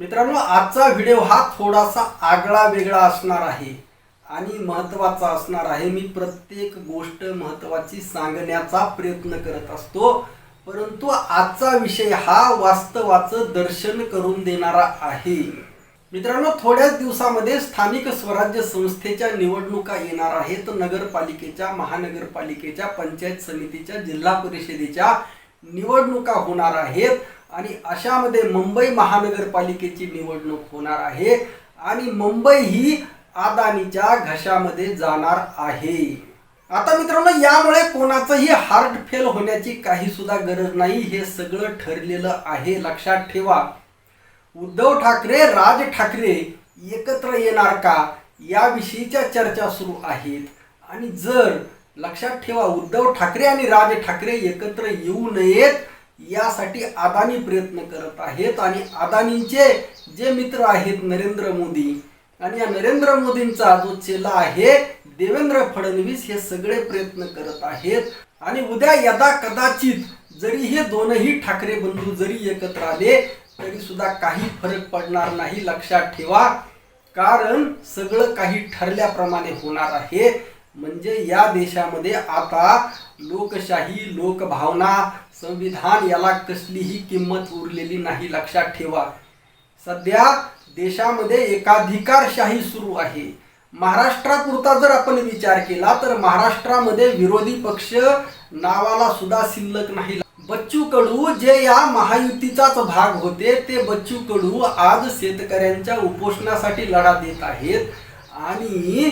मित्रांनो आजचा व्हिडिओ हा थोडासा आगळा वेगळा असणार आहे आणि महत्त्वाचा असणार आहे. मी प्रत्येक गोष्ट महत्त्वाची सांगण्याचा प्रयत्न करत असतो. परंतु आजचा विषय हा वास्तवाचं दर्शन करून देणारा आहे. मित्रांनो थोड्याच दिवसामध्ये स्थानिक स्वराज्य संस्थेच्या निवडणुका येणार आहेत. नगरपालिकेच्या महानगरपालिकेच्या पंचायत समितीच्या जिल्हा परिषदेच्या निवडणुका होणार आहेत आणि अशामध्ये मुंबई महानगरपालिकेची निवडणूक होणार आहे आणि मुंबई ही अदानीच्या घशामध्ये जाणार आहे. आता मित्रांनो यामुळे कोणाचंही हार्ट फेल होण्याची काही सुद्धा गरज नाही हे सगळं ठरलेलं आहे. लक्षात ठेवा. उद्धव ठाकरे राज ठाकरे एकत्र येणार का? याविषयीच्या चर्चा सुरू आहेत. आणि जर लक्षात ठेवा उद्धव ठाकरे आणि राज ठाकरे एकत्र येऊ नयेत यासाठी अदानी प्रयत्न करत आहेत आणि अदानींचे जे मित्र आहेत नरेंद्र मोदी आणि या नरेंद्र मोदींचा जो चेला आहे देवेंद्र फडणवीस हे सगळे प्रयत्न करत आहेत. आणि उद्या यदा कदाचित जरी हे दोनही ठाकरे बंधू जरी एकत्र आले तरी सुद्धा काही फरक पडणार नाही लक्षात ठेवा. कारण सगळं काही ठरल्याप्रमाणे होणार आहे. म्हणजे या देशामध्ये आता लोकशाही लोकभावना संविधान याला कसलीही किंमत उरलेली नाही लक्षात ठेवा. सध्या देशामध्ये एकाधिकारशाही सुरू आहे. महाराष्ट्रापुरता जर आपण विचार केला तर महाराष्ट्रामध्ये विरोधी पक्ष नावाला सुद्धा शिल्लक नाही. बच्चू कडू जे या महायुतीचाच भाग होते ते बच्चू कडू आज शेतकऱ्यांच्या उपोषणासाठी लढा देत आहेत. आणि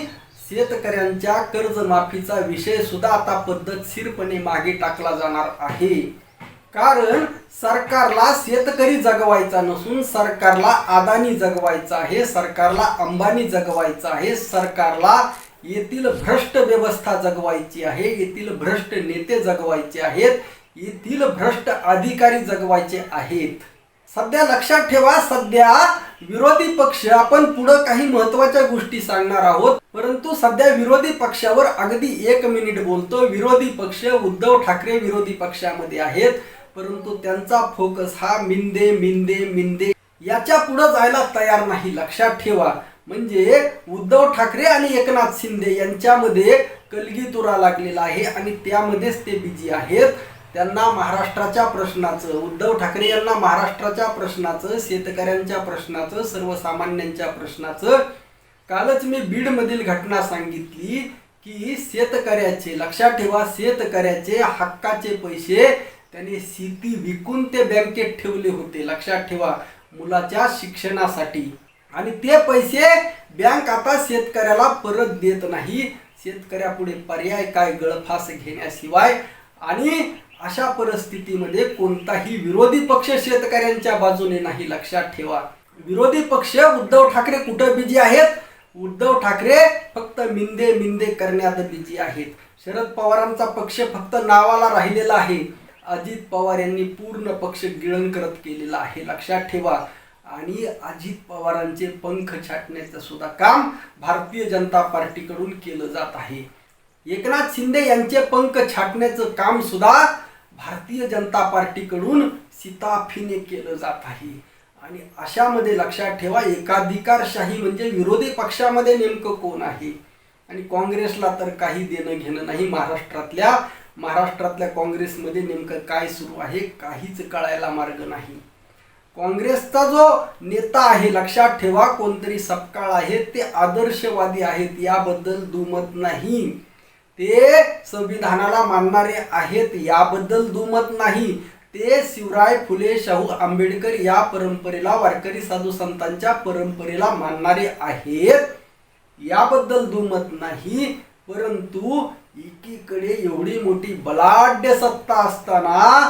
शेतकऱ्यांच्या कर्जमाफीचा विषय सुद्धा आता पद्धतशीरपणे मागे टाकला जाणार आहे. कारण सरकारला शेतकरी जगवायचा नसून सरकारला अदानी जगवायचा आहे सरकारला अंबानी जगवायचा आहे सरकारला येथील भ्रष्ट व्यवस्था जगवायची आहे येथील भ्रष्ट नेते जगवायचे आहेत येथील भ्रष्ट अधिकारी जगवायचे आहेत. सध्या लक्षात ठेवा सध्या विरोधी पक्ष आपण पुढं काही महत्त्वाच्या गोष्टी सांगणार आहोत. परंतु सध्या विरोधी पक्षावर अगदी एक मिनिट बोलतो विरोधी पक्ष उद्धव ठाकरे विरोधी पक्षामध्ये आहेत. परंतु त्यांचा फोकस हा मिंदे मिंदे मिंदे याच्यापुढे जायला तयार नाही. लक्षात ठेवा. म्हणजे उद्धव ठाकरे आणि एकनाथ शिंदे यांच्यामध्ये कलगीतुरा लागलेला आहे आणि त्यामध्येच ते बिजी आहेत. त्यांना महाराष्ट्राच्या प्रश्नाचं उद्धव ठाकरे यांना महाराष्ट्राच्या प्रश्नाचं शेतकऱ्यांच्या प्रश्नाचं सर्वसामान्यांच्या प्रश्नाचं कालच मी बीडमधील घटना सांगितली की शेतकऱ्याचे लक्षात ठेवा शेतकऱ्याचे हक्काचे पैसे त्यांनी शेती विकून ते बँकेत ठेवले होते लक्षात ठेवा मुलाच्या शिक्षणासाठी. आणि ते पैसे बँक आता शेतकऱ्याला परत देत नाही. शेतकऱ्यापुढे पर्याय काय गळफास घेण्याशिवाय? आणि अशा परिस्थितीमध्ये कोणताही विरोधी पक्ष शेतकऱ्यांच्या बाजूने नाही लक्षात ठेवा. विरोधी पक्ष उद्धव ठाकरे कुठं बिजी आहेत? उद्धव ठाकरे फक्त मिंदे मिंदे करण्यात बिजी आहेत. शरद पवारांचा पक्ष फक्त नावाला राहिलेला आहे. अजित पवार यांनी पूर्ण पक्ष गिळंकृत केलेला आहे लक्षात ठेवा. आणि अजित पवारांचे पंख छाटण्याचं सुद्धा काम भारतीय जनता पार्टीकडून केलं जात आहे. एकनाथ शिंदे यांचे पंख छाटण्याचं काम सुद्धा भारतीय जनता पार्टीकडून सीताफीने केलं जात आहे. आणि अशामध्ये लक्षात ठेवा एकाधिकारशाही म्हणजे विरोधी पक्षामध्ये नेमकं कोण आहे? आणि काँग्रेसला तर काही देणं घेणं नाही महाराष्ट्रातल्या महाराष्ट्रातल्या काँग्रेसमध्ये नेमकं काय सुरू आहे काहीच कळायला मार्ग नाही. काँग्रेसचा जो नेता आहे लक्षात ठेवा कोणतरी सपकाळ आहे ते आदर्शवादी आहेत याबद्दल दुमत नाही. ते संविधानाला मानणारे आहेत याबद्दल दुमत नाही. ते शिवराय फुले शाहू आंबेडकर या परंपरेला वारकरी साधू संतांच्या परंपरेला मानणारे आहेत. याबद्दल दुमत नाही परंतु एकीकडे एवढी मोठी बलाढ्य सत्ता असताना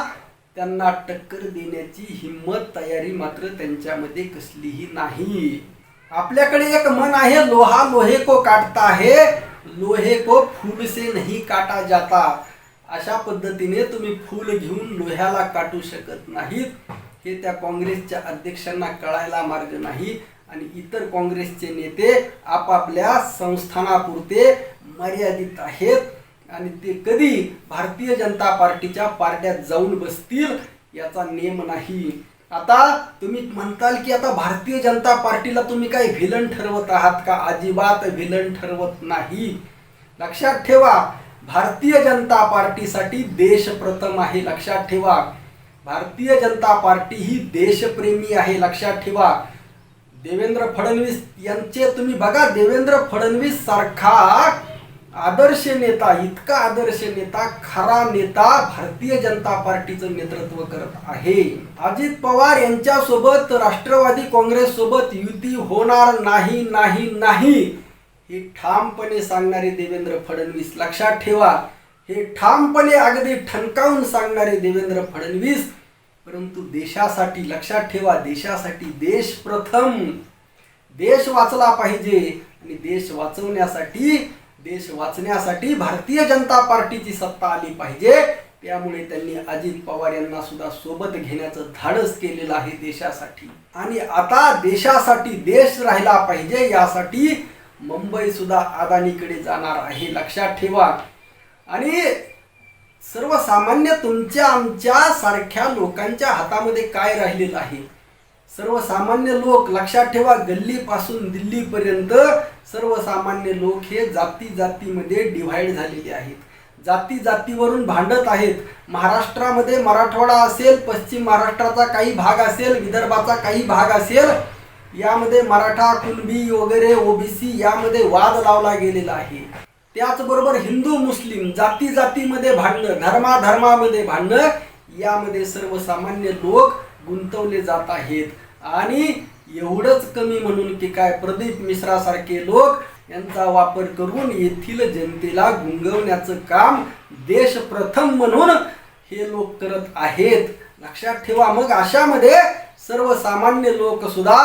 त्यांना टक्कर देण्याची हिंमत तयारी मात्र त्यांच्यामध्ये कसलीही नाही. आपल्याकडे एक मन आहे लोहा लोहे को काटता आहे लोहे को फूल से नहीं काटा जाता। अशा पद्धतीने तुम्ही फूल घेऊन लोह्याला काटू शकत नाहीत. हे त्या काँग्रेसच्या अध्यक्षांना कळायला मार्ग नाही. आणि इतर काँग्रेसचे नेते आपापल्या संस्थानापुरते मर्यादित आहेत. आणि ते कधी भारतीय जनता पार्टीच्या पार्ट्यात जाऊन बसतील याचा नेम नाही. आता तुम्ही म्हणताल की आता भारतीय जनता पार्टीला तुम्ही काही व्हिलन ठरवत आहात का? अजिबात व्हिलन ठरवत नाही. लक्षात ठेवा भारतीय जनता पार्टीसाठी देश प्रथम आहे. लक्षात ठेवा भारतीय जनता पार्टी ही देशप्रेमी आहे. लक्षात ठेवा. देवेंद्र फडणवीस यांचे तुम्ही बघा देवेंद्र फडणवीस सारखा आदर्श नेता इतका आदर्श नेता खरा नेता भारतीय जनता पार्टीचं नेतृत्व करत आहे. अजित पवार यांच्यासोबत राष्ट्रवादी काँग्रेस सोबत युती होणार नाही नाही नाही हे ठामपणे सांगणारे देवेंद्र फडणवीस लक्षात ठेवा. हे ठामपणे अगदी ठणकावून सांगणारे देवेंद्र फडणवीस परंतु देशासाठी लक्षात ठेवा देशासाठी देश प्रथम. देश वाचला पाहिजे आणि देश वाचवण्यासाठी देश वाचण्यासाठी भारतीय जनता पार्टीची सत्ता आली पाहिजे. त्यामुळे त्यांनी अजित पवार यांना सुद्धा सोबत घेण्याचं धाडस केलेलं आहे देशासाठी. आणि आता देशासाठी देश राहिला पाहिजे यासाठी मुंबई सुद्धा अदानीकडे जाणार आहे लक्षात ठेवा. आणि सर्वसामान्य तुमच्या आमच्या सारख्या लोकांच्या हातामध्ये काय राहिलेलं आहे? सर्वसामान्य लोक लक्षात ठेवा गल्लीपासून दिल्लीपर्यंत सर्वसामान्य लोक हे जाती जातीमध्ये डिव्हाइड झालेले आहेत. जाती जातीवरून भांडत आहेत. महाराष्ट्रामध्ये मराठवाडा असेल पश्चिम महाराष्ट्राचा काही भाग असेल विदर्भाचा काही भाग असेल यामध्ये मराठा कुणबी वगैरे ओबीसी यामध्ये वाद लावला गेलेला आहे. त्याचबरोबर हिंदू मुस्लिम जाती जातीमध्ये भांडणं धर्माधर्मामध्ये भांडणं यामध्ये सर्वसामान्य लोक गुंतवले जात आहेत. आणि एवढंच कमी म्हणून की काय प्रदीप मिश्रासारखे लोक यांचा वापर करून येथील जनतेला गुंगवण्याचं काम देश प्रथम म्हणून हे लोक करत आहेत. लक्षात ठेवा मग अशामध्ये सर्वसामान्य लोक सुद्धा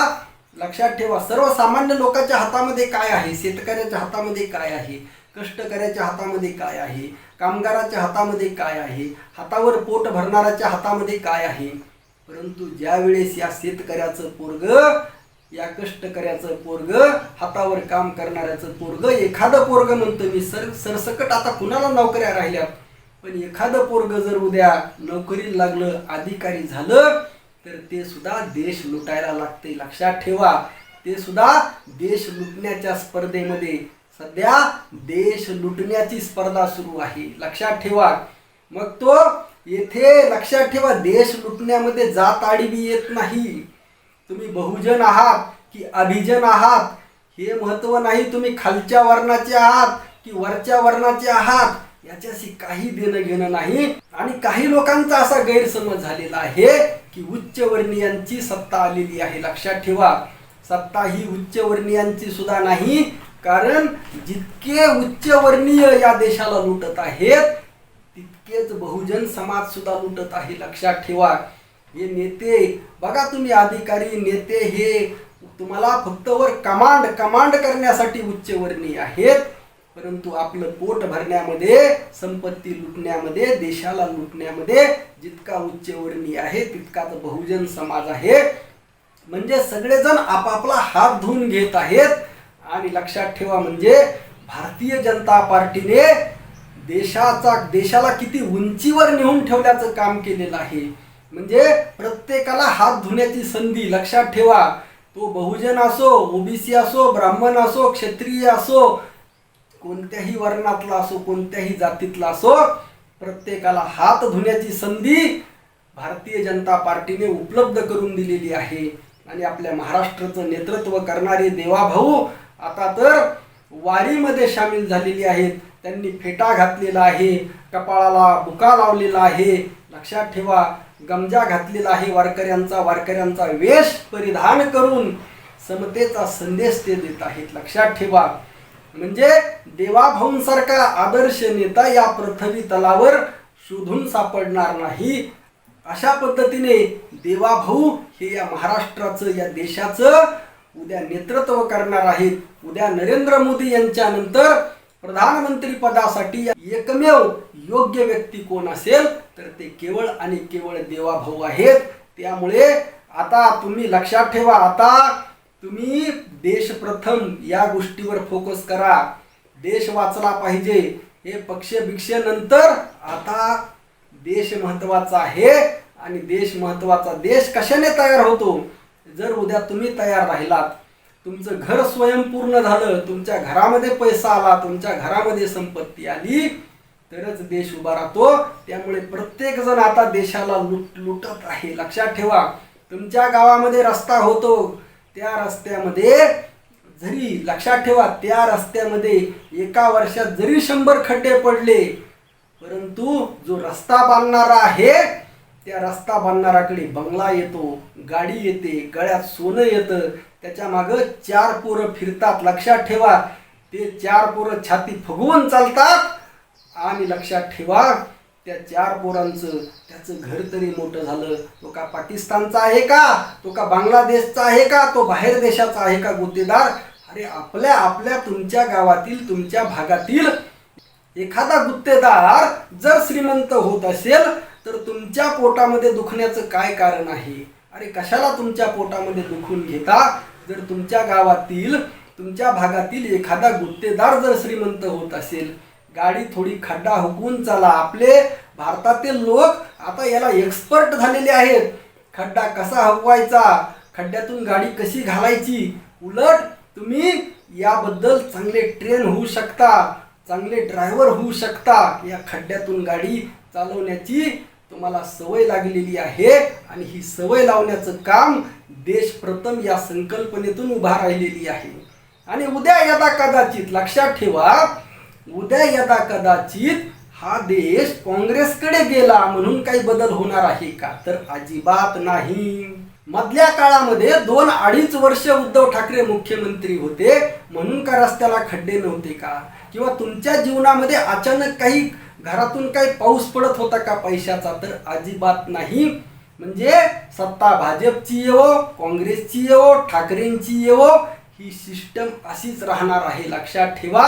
लक्षात ठेवा सर्वसामान्य लोकांच्या हातामध्ये काय आहे? शेतकऱ्याच्या हातामध्ये काय आहे? कष्टकऱ्याच्या हातामध्ये काय आहे? कामगाराच्या हातामध्ये काय आहे? हातावर पोट भरणाऱ्याच्या हातामध्ये काय आहे? परंतु ज्या वेळेस या शेतकऱ्याचं पोरग या कष्टकऱ्याचं पोरग हातावर काम करणाऱ्याचं पोरग एखादं पोरग म्हणतो मी सर सरसकट आता कुणाला नोकऱ्या राहिल्या पण एखादं पोरग जर उद्या नोकरीला लागलं अधिकारी झालं तर ते सुद्धा देश लुटायला लागते. लक्षात ठेवा ते सुद्धा देश लुटण्याच्या स्पर्धेमध्ये. सध्या देश लुटण्याची स्पर्धा सुरू आहे. लक्षात ठेवा. मग तो येथे लक्षात ठेवा देश लुटण्यामध्ये जात आडवी येत नाही. तुम्ही बहुजन आहात की अभिजन आहात? हे महत्त्व नाही तुम्ही खालच्या वर्णाचे आहात की वरच्या वर्णाचे आहात? याच्याशी काही देणं घेणं नाही. आणि काही लोकांचा असा गैरसमज झालेला आहे की उच्चवर्णीयांची सत्ता आलेली आहे. लक्षात ठेवा सत्ता ही उच्चवर्णीयांची सुद्धा नाही कारण जितके उच्चवर्णीय या देशाला लुटत आहेत तितकेच बहुजन समाज सुद्धा लुटत आहे. लक्षात ठेवा. हे नेते बघा तुम्ही अधिकारी नेते हे तुम्हाला फक्त वर कमांड कमांड करण्यासाठी उच्चवर्णीय आहेत. परंतु आपलं पोट भरण्यामध्ये संपत्ती लुटण्यामध्ये देशाला लुटण्यामध्ये जितका उच्चवर्णीय आहे तितकाच बहुजन समाज आहे. म्हणजे सगळेजण आपापला हात धुवून घेत आहेत. आणि लक्षात ठेवा म्हणजे भारतीय जनता पार्टीने देशाचा देशाला किती उंचीवर नेऊन ठेवण्याचं काम केलेलं आहे. म्हणजे प्रत्येकाला हात धुण्याची संधी लक्षात ठेवा. तो बहुजन असो ओबीसी असो ब्राह्मण असो क्षत्रिय असो कोणत्याही वर्णातला असो कोणत्याही जातीतला असो प्रत्येकाला हात धुण्याची संधी भारतीय जनता पार्टीने उपलब्ध करून दिलेली आहे. आणि आपल्या महाराष्ट्राचं नेतृत्व करणारे देवाभाऊ आता तर वारीमध्ये सामील झालेली आहेत. त्यांनी फेटा घातलेला आहे कपाळाला बुका लावलेला आहे. लक्षात ठेवा गमजा घातलेला आहे वारकऱ्यांचा. वारकऱ्यांचा वेश परिधान करून समतेचा संदेश ते देत आहेत. लक्षात ठेवा. म्हणजे देवाभाऊंसारखा आदर्श नेता या पृथ्वी तलावर शोधून सापडणार नाही. अशा पद्धतीने देवाभाऊ हे या महाराष्ट्राचं या देशाचं उद्या नेतृत्व करणार आहेत. उद्या नरेंद्र मोदी यांच्यानंतर प्रधानमंत्री पदासाठी एकमेव योग्य व्यक्ती कोण असेल तर ते केवळ आणि केवळ देवाभाऊ आहेत. त्यामुळे आता तुम्ही लक्षात ठेवा आता तुम्ही देश प्रथम या गोष्टीवर फोकस करा. देश वाचला पाहिजे हे पक्ष नंतर आता देश महत्त्वाचा आहे आणि देश महत्त्वाचा देश कशाने तयार होतो? जर उद्या तुम्ही तयार राहिलात तुमचं घर स्वयंपूर्ण झालं तुमच्या घरामध्ये पैसा आला तुमच्या घरामध्ये संपत्ती आली तरच देश उभा राहतो. त्यामुळे प्रत्येक जण आता देशाला लुट लुटत आहे. लक्षात ठेवा तुमच्या गावामध्ये रस्ता होतो. त्या रस्त्यामध्ये जरी लक्षात ठेवा त्या रस्त्यामध्ये एका वर्षात जरी शंभर खड्डे पडले परंतु जो रस्ता बांधणारा आहे त्या रस्ता बांधणाराकडे बंगला येतो गाडी येते गळ्यात सोनं येतं त्याच्या मागं चार पोरं फिरतात. लक्षात ठेवा ते चार पोरं छाती फुगवून चालतात आणि लक्षात ठेवा त्या चार पोरांचं त्याचं घर तरी मोठं झालं. तो का पाकिस्तानचा आहे का? तो का बांगलादेशचा आहे का? तो बाहेर देशाचा आहे का गुत्तेदार? अरे आपल्या आपल्या तुमच्या गावातील तुमच्या भागातील एखादा गुत्तेदार जर श्रीमंत होत असेल तर तुमच्या पोटामध्ये दुखण्याचं काय कारण आहे? अरे कशाला तुमच्या पोटामध्ये दुखून घेता? जर तुमच्या गावातील तुमच्या भागातील एखादा गुत्तेदार जर श्रीमंत होत असेल गाडी थोडी खड्डा हुकून चला आपले भारतातील लोक आता याला एक्सपर्ट झालेले आहेत. खड्डा कसा हकवायचा खड्ड्यातून गाडी कशी घालायची उलट तुम्ही याबद्दल चांगले ट्रेन होऊ शकता चांगले ड्रायव्हर होऊ शकता. या खड्ड्यातून गाडी चालवण्याची तुम्हाला सवय लागलेली आहे आणि ही सवय लावण्याचं काम देश प्रथम या संकल्पनेतून उभा राहिलेली आहे. आणि उद्या यदा कदाचित लक्षात ठेवा उद्या यदा कदाचित हा देश काँग्रेसकडे गेला म्हणून काही बदल होणार आहे का? तर अजिबात नाही. मधल्या काळामध्ये दोन अडीच वर्ष उद्धव ठाकरे मुख्यमंत्री होते म्हणून का रस्त्याला खड्डे नव्हते का? किंवा तुमच्या जीवनामध्ये अचानक काही घरातून काही पाऊस पडत होता का पैशाचा? तर अजिबात नाही. म्हणजे सत्ता भाजपची येवो काँग्रेसची येवो ठाकरेंची येवो ही सिस्टम अशीच राहणार आहे. लक्षात ठेवा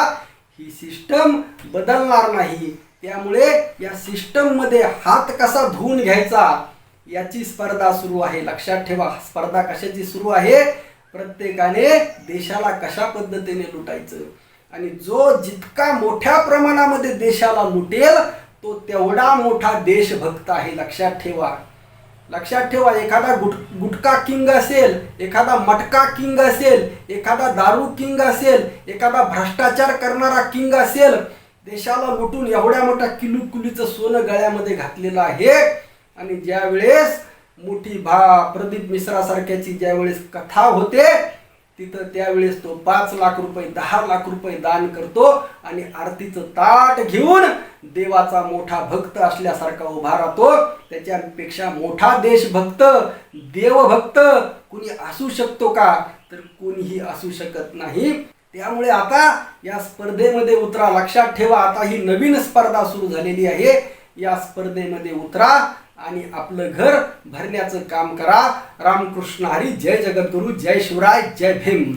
ही सिस्टम बदलणार नाही. त्यामुळे या सिस्टममध्ये हात कसा धुवून घ्यायचा याची स्पर्धा सुरू आहे. लक्षात ठेवा स्पर्धा कशाची सुरू आहे? प्रत्येकाने देशाला कशा पद्धतीने लुटायचं? आणि जो जितका मोठ्या प्रमाणामध्ये देशाला लुटेल तो तेवढा मोठा देशभक्त आहे. लक्षात ठेवा. लक्षात ठेवा एखादा गुट गुटखा किंग असेल एखादा मटका किंग असेल एखादा दारू किंग असेल एखादा भ्रष्टाचार करणारा किंग असेल देशाला लुटून एवढ्या मोठ्या किलुकुलीचं सोनं गळ्यामध्ये घातलेलं आहे. आणि ज्यावेळेस मोठी भा प्रदीप मिश्रासारख्याची ज्यावेळेस कथा होते तिथं त्यावेळेस तो पाच लाख रुपये दहा लाख रुपये दान करतो आणि आरतीचं ताट घेऊन देवाचा मोठा भक्त असल्यासारखा उभा राहतो. त्याच्यापेक्षा मोठा देशभक्त देवभक्त कुणी असू शकतो का? तर कोणीही असू शकत नाही. त्यामुळे आता या स्पर्धेमध्ये उतरा. लक्षात ठेवा आता ही नवीन स्पर्धा सुरू झालेली आहे. या स्पर्धेमध्ये उतरा. आणि आपलं घर भरण्याचं काम करा. रामकृष्ण हरी जय जगद्गुरु जय शिवराय जय भीम.